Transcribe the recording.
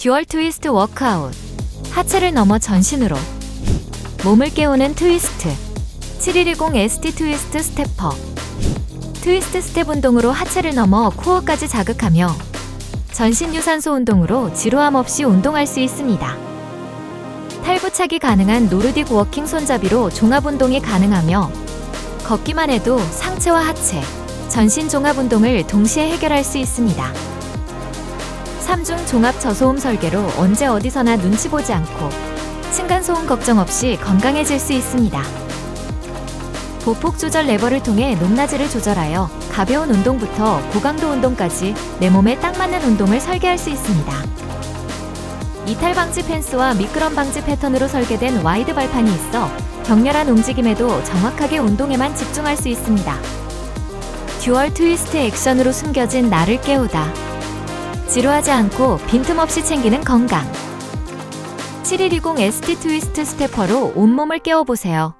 듀얼 트위스트 워크아웃. 하체를 넘어 전신으로. 몸을 깨우는 트위스트. 7110 ST 트위스트 스태퍼. 트위스트 스텝 운동으로 하체를 넘어 코어까지 자극하며 전신 유산소 운동으로 지루함 없이 운동할 수 있습니다. 탈부착이 가능한 노르딕 워킹 손잡이로 종합 운동이 가능하며 걷기만 해도 상체와 하체, 전신 종합 운동을 동시에 해결할 수 있습니다. 3중 종합 저소음 설계로 언제 어디서나 눈치 보지 않고 층간소음 걱정 없이 건강해질 수 있습니다. 보폭 조절 레버를 통해 높낮이를 조절하여 가벼운 운동부터 고강도 운동까지 내 몸에 딱 맞는 운동을 설계할 수 있습니다. 이탈 방지 펜스와 미끄럼 방지 패턴으로 설계된 와이드 발판이 있어 격렬한 움직임에도 정확하게 운동에만 집중할 수 있습니다. 듀얼 트위스트 액션으로 숨겨진 나를 깨우다. 지루하지 않고 빈틈없이 챙기는 건강. 7120 ST 트위스트 스테퍼로 온몸을 깨워보세요.